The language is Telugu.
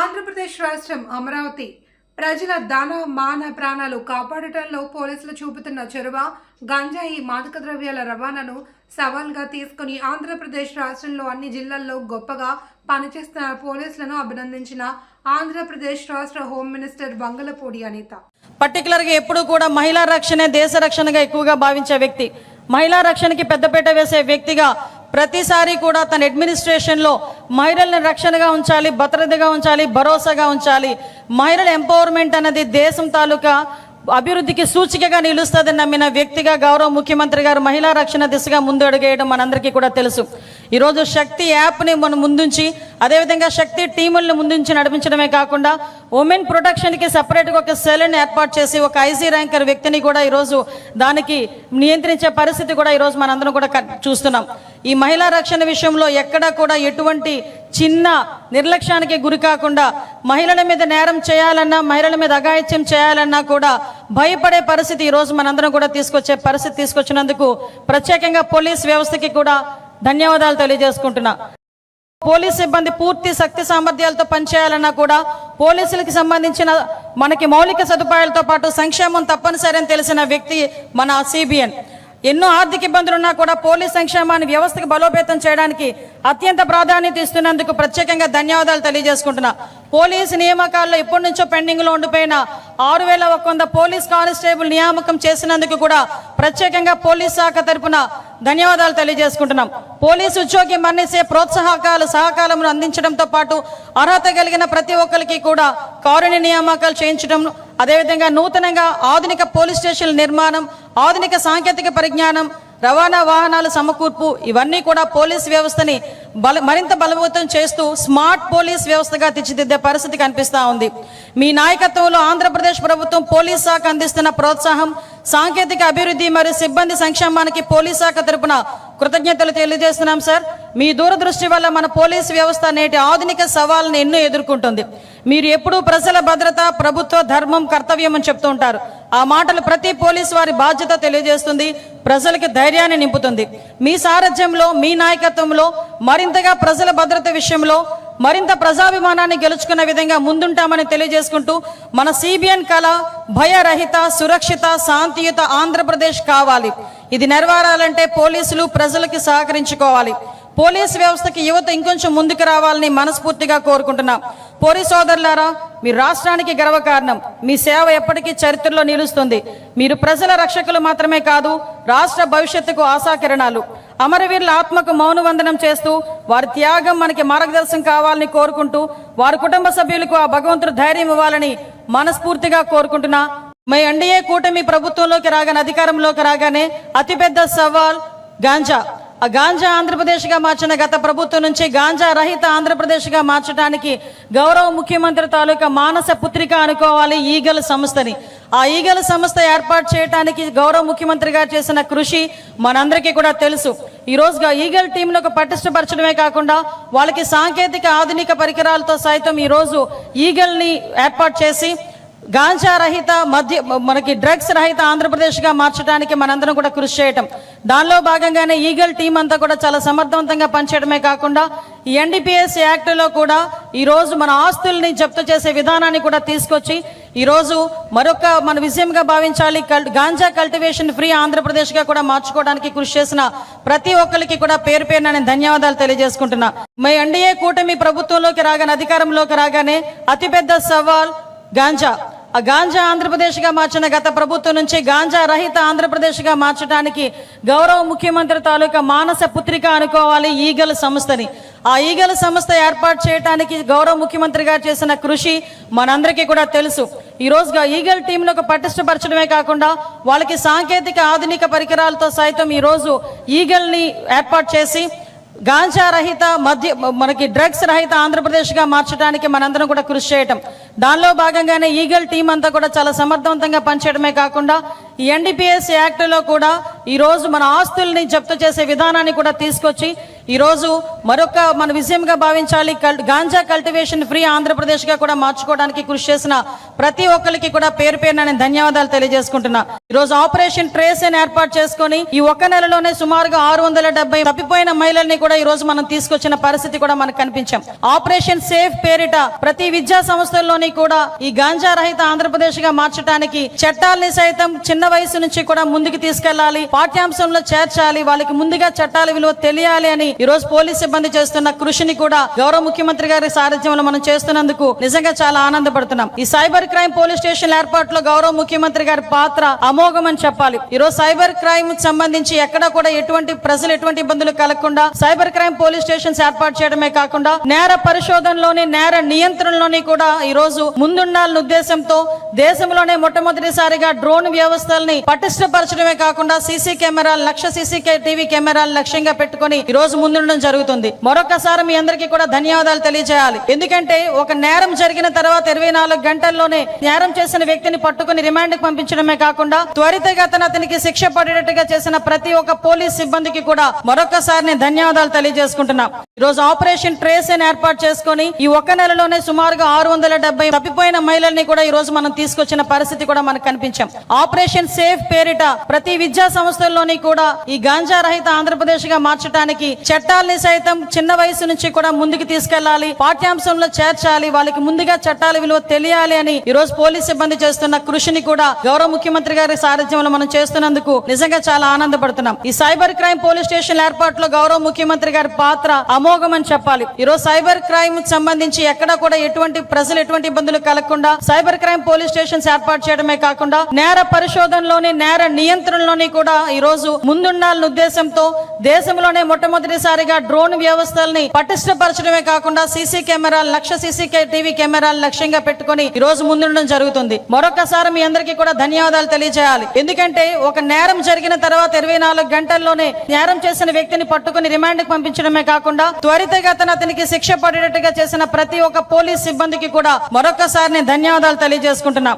ఆంధ్రప్రదేశ్ రాష్ట్రం అమరావతి. ప్రజల ధన మాన ప్రాణాలు కాపాడటంలో పోలీసులు చూపుతున్న చొరవ గంజాయి మాదక ద్రవ్యాల రవాణాను సవాల్గా తీసుకుని ఆంధ్రప్రదేశ్ రాష్ట్రంలో అన్ని జిల్లాల్లో గొప్పగా పనిచేస్తున్న పోలీసులను అభినందించిన ఆంధ్రప్రదేశ్ రాష్ట్ర హోమ్ మినిస్టర్ వంగలపూడి అనిత. పర్టికులర్గా ఎప్పుడు కూడా మహిళా రక్షణే దేశ రక్షణగా ఎక్కువగా భావించే వ్యక్తి. మహిళా రక్షణకి పెద్దపీట వేసే వ్యక్తిగా ప్రతిసారి కూడా తన అడ్మినిస్ట్రేషన్లో మహిళల్ని రక్షణగా ఉంచాలి భద్రతగా ఉంచాలి భరోసాగా ఉంచాలి. మహిళల ఎంపవర్మెంట్ అన్నది దేశం తాలూకా అభివృద్ధికి సూచికగా నిలుస్తుందని నమ్మిన వ్యక్తిగా గౌరవ ముఖ్యమంత్రి గారు మహిళా రక్షణ దిశగా ముందు అడుగేయడం మనందరికీ కూడా తెలుసు. ఈరోజు శక్తి యాప్ని మనం ముందుంచి అదేవిధంగా శక్తి టీములను ముందుంచి నడిపించడమే కాకుండా ఉమెన్ ప్రొటెక్షన్కి సపరేట్గా ఒక సెల్ని ఏర్పాటు చేసి ఒక ఐసీ ర్యాంకర్ వ్యక్తిని కూడా ఈరోజు దానికి నియంత్రించే పరిస్థితి కూడా ఈరోజు మనందరం కూడా చూస్తున్నాం. ఈ మహిళా రక్షణ విషయంలో ఎక్కడా కూడా ఎటువంటి చిన్న నిర్లక్ష్యానికి గురి కాకుండా మహిళల మీద నేరం చేయాలన్నా మహిళల మీద అఘాయిత్యం చేయాలన్నా కూడా భయపడే పరిస్థితి ఈరోజు మనందరం కూడా తీసుకొచ్చే పరిస్థితి తీసుకొచ్చినందుకు ప్రత్యేకంగా పోలీస్ వ్యవస్థకి కూడా ధన్యవాదాలు తెలియజేసుకుంటున్నా. పోలీస్ సిబ్బంది పూర్తి శక్తి సామర్థ్యాలతో పనిచేయాలన్నా కూడా పోలీసులకి సంబంధించిన మనకి మౌలిక సదుపాయాలతో పాటు సంక్షేమం తప్పనిసరి అని తెలిసిన వ్యక్తి మన సిబిఎన్. ఎన్నో ఆర్థిక ఇబ్బందులు ఉన్నా కూడా పోలీస్ సంక్షేమాన్ని వ్యవస్థకు బలోపేతం చేయడానికి అత్యంత ప్రాధాన్యత ఇస్తున్నందుకు ప్రత్యేకంగా ధన్యవాదాలు తెలియజేసుకుంటున్నా. పోలీసు నియామకాల్లో ఇప్పటి నుంచో పెండింగ్లో ఉండిపోయిన ఆరు వేల ఒక వంద పోలీస్ కానిస్టేబుల్ నియామకం చేసినందుకు కూడా ప్రత్యేకంగా పోలీస్ శాఖ తరపున ధన్యవాదాలు తెలియజేసుకుంటున్నాం. పోలీసు ఉద్యోగి మరణిసే ప్రోత్సాహకాలు సహకారమును అందించడంతో పాటు అర్హత కలిగిన ప్రతి ఒక్కరికి కూడా కారుణ్య నియామకాలు చేయించడం అదేవిధంగా నూతనంగా ఆధునిక పోలీస్ స్టేషన్ల నిర్మాణం ఆధునిక సాంకేతిక పరిజ్ఞానం రవాణా వాహనాల సమకూర్పు ఇవన్నీ కూడా పోలీస్ వ్యవస్థని బల మరింత బలవంతం చేస్తూ స్మార్ట్ పోలీస్ వ్యవస్థగా తీర్చిదిద్దే పరిస్థితి కనిపిస్తూ ఉంది. మీ నాయకత్వంలో ఆంధ్రప్రదేశ్ ప్రభుత్వం పోలీస్ శాఖ అందిస్తున్న ప్రోత్సాహం సాంకేతిక అభివృద్ధి మరియు సిబ్బంది సంక్షేమానికి పోలీస్ శాఖ తరపున కృతజ్ఞతలు తెలియజేస్తున్నాం సార్. మీ దూరదృష్టి వల్ల మన పోలీస్ వ్యవస్థ నేటి ఆధునిక సవాళ్ళను ఎన్నో ఎదుర్కొంటుంది. మీరు ఎప్పుడూ ప్రజల భద్రత ప్రభుత్వ ధర్మం కర్తవ్యం అని చెప్తూ ఉంటారు. ఆ మాటలు ప్రతి పోలీస్ వారి బాధ్యత తెలియజేస్తుంది ప్రజలకి ధైర్యాన్ని నింపుతుంది. మీ సారథ్యంలో మీ నాయకత్వంలో మరింతగా ప్రజల భద్రత విషయంలో మరింత ప్రజాభిమానాన్ని గెలుచుకున్న విధంగా ముందుంటామని తెలియజేసుకుంటూ మన సిబిఎన్ కళ భయరహిత సురక్షిత శాంతియుత ఆంధ్రప్రదేశ్ కావాలి. ఇది నెరవేరాలంటే పోలీసులు ప్రజలకి సహకరించుకోవాలి. పోలీస్ వ్యవస్థకి యువత ఇంకొంచెం ముందుకు రావాలని మనస్ఫూర్తిగా కోరుకుంటున్నాం. పోలీస్ సోదరులారా మీ రాష్ట్రానికి గర్వకారణం. మీ సేవ ఎప్పటికీ చరిత్రలో నిలుస్తుంది. మీరు ప్రజల రక్షకులు మాత్రమే కాదు రాష్ట్ర భవిష్యత్తుకు ఆశాకిరణాలు. అమరవీరుల ఆత్మకు మౌనవందనం చేస్తూ వారి త్యాగం మనకి మార్గదర్శనం కావాలని కోరుకుంటూ వారి కుటుంబ సభ్యులకు ఆ భగవంతుడు ధైర్యం ఇవ్వాలని మనస్ఫూర్తిగా కోరుకుంటున్నా. మీ ఎన్డీఏ కూటమి ప్రభుత్వంలోకి రాగానే అధికారంలోకి రాగానే అతిపెద్ద సవాల్ గాంజా. ఆ గాంజా ఆంధ్రప్రదేశ్గా మార్చిన గత ప్రభుత్వం నుంచి గాంజా రహిత ఆంధ్రప్రదేశ్గా మార్చడానికి గౌరవ ముఖ్యమంత్రి తాలూకా మానస పుత్రిక అనుకోవాలి ఈగల్ సంస్థని. ఆ ఈగల సంస్థ ఏర్పాటు చేయడానికి గౌరవ ముఖ్యమంత్రి గారు చేసిన కృషి మనందరికీ కూడా తెలుసు. ఈ రోజుగా ఈగల్ టీంను ఒక పటిష్టపరచడమే కాకుండా వాళ్ళకి సాంకేతిక ఆధునిక పరికరాలతో సైతం ఈ రోజు ఈగల్ని ఏర్పాటు చేసి గాంజా రహిత మధ్య మనకి డ్రగ్స్ రహిత ఆంధ్రప్రదేశ్గా మార్చడానికి మనందరం కూడా కృషి చేయటం. దానిలో భాగంగానే ఈగల్ టీం అంతా కూడా చాలా సమర్థవంతంగా పనిచేయడమే కాకుండా ఈ ఎన్డీపీఎస్ యాక్ట్లో కూడా ఈరోజు మన ఆస్తుల్ని జప్తు చేసే విధానాన్ని కూడా తీసుకొచ్చి ఈ రోజు మరొక మన విజయంగా భావించాలి. కల్ గాంజా కల్టివేషన్ ఫ్రీ ఆంధ్రప్రదేశ్గా కూడా మార్చుకోవడానికి కృషి చేసిన ప్రతి ఒక్కరికి కూడా పేరు పేరున నేను ధన్యవాదాలు తెలియజేసుకుంటున్నా. మీ ఎన్డీఏ కూటమి ప్రభుత్వంలోకి రాగానే అధికారంలోకి రాగానే అతిపెద్ద సవాల్ గాంజా. ఆ గాంజా ఆంధ్రప్రదేశ్గా మార్చిన గత ప్రభుత్వం నుంచి గాంజా రహిత ఆంధ్రప్రదేశ్గా మార్చడానికి గౌరవ ముఖ్యమంత్రి తాలూకా మానస పుత్రిక అనుకోవాలి ఈగల సంస్థని. ఆ ఈగల సంస్థ ఏర్పాటు చేయడానికి గౌరవ ముఖ్యమంత్రి గారు చేసిన కృషి మనందరికీ కూడా తెలుసు. ఈ రోజుగా ఈగల్ టీంను ఒక పటిష్టపరచడమే కాకుండా వాళ్ళకి సాంకేతిక ఆధునిక పరికరాలతో సైతం ఈ రోజు ఈగల్ని ఏర్పాటు చేసి గాంజా రహిత మధ్య మనకి డ్రగ్స్ రహిత ఆంధ్రప్రదేశ్గా మార్చడానికి మనందరం కూడా కృషి చేయటం. దానిలో భాగంగానే ఈగల్ టీం అంతా కూడా చాలా సమర్థవంతంగా పనిచేయడమే కాకుండా ఈ ఎన్డీపీఎస్ యాక్ట్లో కూడా ఈ రోజు మన ఆస్తుల్ని జప్తు చేసే విధానాన్ని కూడా తీసుకొచ్చి ఈరోజు మరొక మన విజయంగా భావించాలి. కల్- గాంజా కల్టివేషన్ ఫ్రీ ఆంధ్రప్రదేశ్గా కూడా మార్చుకోవడానికి కృషి చేసిన ప్రతి ఒక్కరికి కూడా పేరు పేరున నేను ధన్యవాదాలు తెలియజేసుకుంటున్నా. ఈరోజు ఆపరేషన్ ట్రేస్ అని ఏర్పాటు చేసుకొని ఈ ఒక్క నెలలోనే సుమారుగా ఆరు వందల డెబ్బై తప్పిపోయిన మహిళల్ని కూడా ఈ రోజు మనం తీసుకొచ్చిన పరిస్థితి కూడా మనకు కనిపించాం. ఆపరేషన్ సేఫ్ పేరిట ప్రతి విద్యా సంస్థల్లోని కూడా ఈ గాంజా రహిత ఆంధ్రప్రదేశ్గా మార్చడానికి చట్టాలని సైతం చిన్న వయసు నుంచి కూడా ముందుకు తీసుకెళ్ళాలి పాఠ్యాంశంలో చేర్చాలి. వాళ్ళకి ముందుగా చట్టాల విలువ తెలియాలి అని ఈరోజు పోలీస్ సిబ్బంది చేస్తున్న కృషిని కూడా గౌరవ ముఖ్యమంత్రి గారి సారథ్యంలో మనం చేస్తున్నందుకు నిజంగా చాలా ఆనందపడుతున్నాం. ఈ సైబర్ క్రైమ్ పోలీస్ స్టేషన్ ఏర్పాటులో గౌరవ ముఖ్యమంత్రి గారి పాత్ర అమోఘమని చెప్పాలి. ఈ రోజు సైబర్ క్రైమ్ సంబంధించి ఎక్కడ కూడా ఎటువంటి ప్రజలు ఎటువంటి ఇబ్బందులు కలగకుండా సైబర్ క్రైమ్ పోలీస్ స్టేషన్స్ ఏర్పాటు చేయడమే కాకుండా నేర పరిశోధనలోని నేర నియంత్రణలోని కూడా ఈ రోజు ముందుండాలన్న ఉద్దేశంతో దేశంలోనే మొట్టమొదటిసారిగా డ్రోన్ వ్యవస్థల్ని పటిష్టపరచడమే కాకుండా సీసీ కెమెరాలు లక్ష సీసీ టీవీ కెమెరాలు లక్ష్యంగా పెట్టుకొని ఈ రోజు ముందుండడం జరుగుతుంది. మరొకసారి మీ అందరికీ కూడా ధన్యవాదాలు తెలియజేయాలి. ఎందుకంటే ఒక నేరం జరిగిన తర్వాత ఇరవై నాలుగు గంటల్లోనే నేరం చేసిన వ్యక్తిని పట్టుకుని రిమాండ్కి పంపించడమే కాకుండా త్వరితగతన అతనికి శిక్ష పడేటట్టుగా చేసిన ప్రతి ఒక్క పోలీస్ సిబ్బందికి కూడా మరొకసారి నేను ధన్యవాదాలు తెలియజేసుకుంటున్నా. ఈ రోజు ఆపరేషన్ ట్రేస్ అని ఏర్పాటు చేసుకొని ఈ ఒక్క నెలలోనే సుమారుగా ఆరు వందల డెబ్బై తప్పిపోయిన మహిళల్ని కూడా ఈ రోజు మనం తీసుకొచ్చిన పరిస్థితి కూడా మనకు కనిపించాం. ఆపరేషన్ సేఫ్ పేరిట ప్రతి విద్యా సంస్థల్లోని కూడా ఈ గాంజా రహిత ఆంధ్రప్రదేశ్గా మార్చడానికి చట్టాలని సైతం చిన్న వయసు నుంచి కూడా ముందుకు తీసుకెళ్ళాలి పాఠ్యాంశంలో చేర్చాలి వాళ్ళకి ముందుగా చట్టాల విలువ తెలియాలి అని ఈ రోజు పోలీస్ సిబ్బంది చేస్తున్న కృషిని కూడా గౌరవ ముఖ్యమంత్రి గారి సారథ్యంలో మనం చేస్తున్నందుకు నిజంగా చాలా ఆనందపడుతున్నాం. ఈ సైబర్ క్రైమ్ పోలీస్ స్టేషన్ ఏర్పాటులో గౌరవ ముఖ్యమంత్రి గారి పాత్ర అమోఘం అని చెప్పాలి. ఈ రోజు సైబర్ క్రైమ్ సంబంధించి ఎక్కడ కూడా ఎటువంటి ప్రజలు ఎటువంటి ఇబ్బందులు కలగకుండా సైబర్ క్రైమ్ పోలీస్ స్టేషన్స్ ఏర్పాటు చేయడమే కాకుండా నేర పరిశోధనలోని నేర నియంత్రణలోని కూడా ఈ రోజు ముందుండాలన్న ఉద్దేశంతో దేశంలోనే మొట్టమొదటి మొదటిసారిగా డ్రోన్ వ్యవస్థల్ని పటిష్టపరచడమే కాకుండా సీసీ కెమెరాలు లక్ష సీసీ టీవీ కెమెరాలు లక్ష్యంగా పెట్టుకొని ఈ రోజు ముందుండడం జరుగుతుంది. మరొకసారి మీ అందరికీ కూడా ధన్యవాదాలు తెలియజేయాలి. ఎందుకంటే ఒక నేరం జరిగిన తర్వాత ఇరవై నాలుగు గంటల్లోనే నేరం చేసిన వ్యక్తిని పట్టుకుని రిమాండ్కి పంపించడమే కాకుండా త్వరితగతన అతనికి శిక్ష పడేటట్టుగా చేసిన ప్రతి ఒక్క పోలీస్ సిబ్బందికి కూడా మరొకసారి నేను ధన్యవాదాలు తెలియజేసుకుంటున్నా.